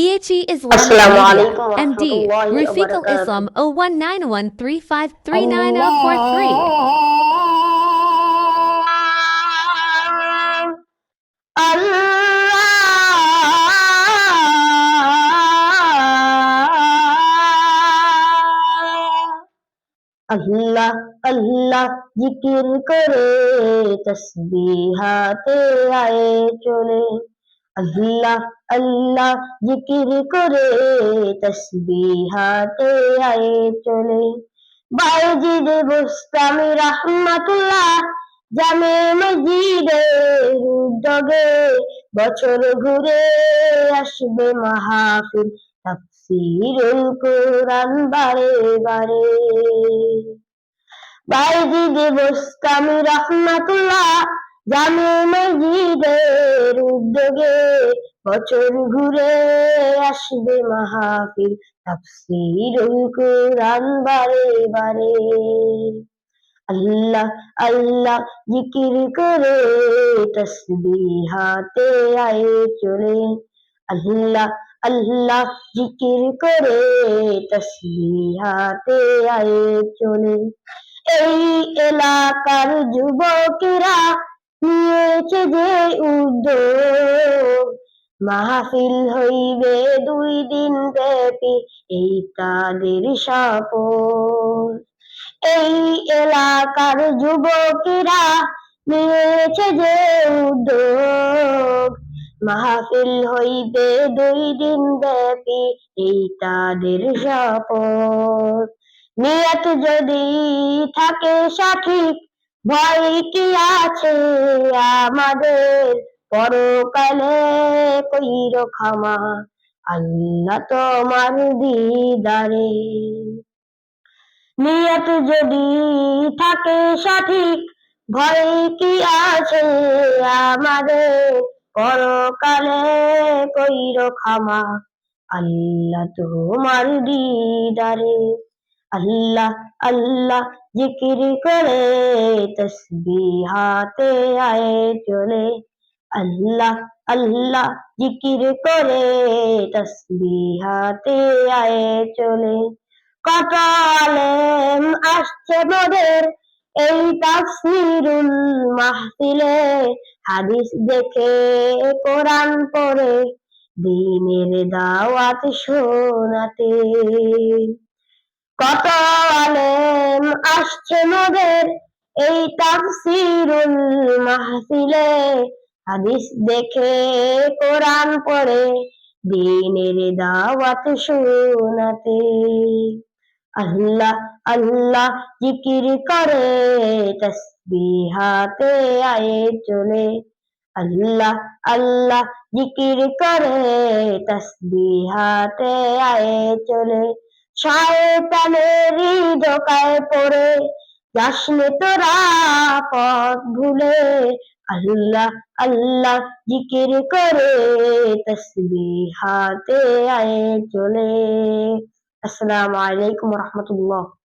PHE Islam and D. Rafiq al Islam 01913539043. Allah. अल्लाह अल्लाह जिक्र करे तस्बीहाते आए चले আল্লাহ আল্লাহ জিকির করে তসবিহাতে আয়ে চলে। বাইজিদ বুস্তামি রহমাতুল্লাহ জামে মসজিদের উদ্যোগে বছর ঘুরে আসবে মাহফিল তাফসীরুল কোরআন বারে বারে। বাইজিদ বুস্তামি রহমাতুল্লাহ জামে মসজিদের উদ্যোগে বছর ঘুরে আসবে মাহফিল তাফসীরুল কোরআন বারে বারে। আল্লাহ আল্লাহ জিকির করে তসবিহাতে আয়ে চলে। আল্লাহ আল্লাহ জিকির করে তসবিহাতে আয়ে চলে। এই এলাকার যুবকেরা নিয়েছে যে উদ্যোগ। মাহফিল হইবে দুই দিন ব্যাপী, এই তাদের শপথ। এই এলাকার যুবকেরা নিয়েছে যে উদ্যোগ। মাহফিল হইবে দুই দিন ব্যাপী, এই তাদের শপথ। নিয়ত যদি থাকে সঠিক ভয় কি আছে আমাদের? পরকালে কইর ক্ষমা আল্লাহ তোমার দিদারে। নিয়ত যদি থাকে সঠিক, ভয় কি আছে আমাদের? পরকালে কইর ক্ষমা আল্লাহ তোমার দিদারে। আল্লাহ আল্লাহ জিকির করে তসবিহাতে আয়ে চলে। আল্লাহ আল্লাহ জিকির করে তসবিহাতে আয়ে চলে। কত আলেম আসছে মোদের, এই তাফসিরুল মাহফিলে। হাদিস দেখে কোরআন পড়ে, দিনের দাওয়াত শোনাতে। কত আলেম আসছে মোদের এই তাফসিরুল মাহফিলে। হাদিস দেখে কোরআন পড়ে, দিনের দাওয়াত শোনাতে। আল্লাহ আল্লাহ জিকির করে তসবিহাতে আয়ে চলে। আল্লাহ আল্লাহ জিকির করে তসবিহাতে আয়ে চলে। শয়তানেরই ধোকায় পড়ে। যাসনে তোরা পথ ভুলে। আল্লাহ আল্লাহ জিকির করে তসবিহাতে আয়ে চলে। আসসালামু আলাইকুম রহমতুল্লাহ।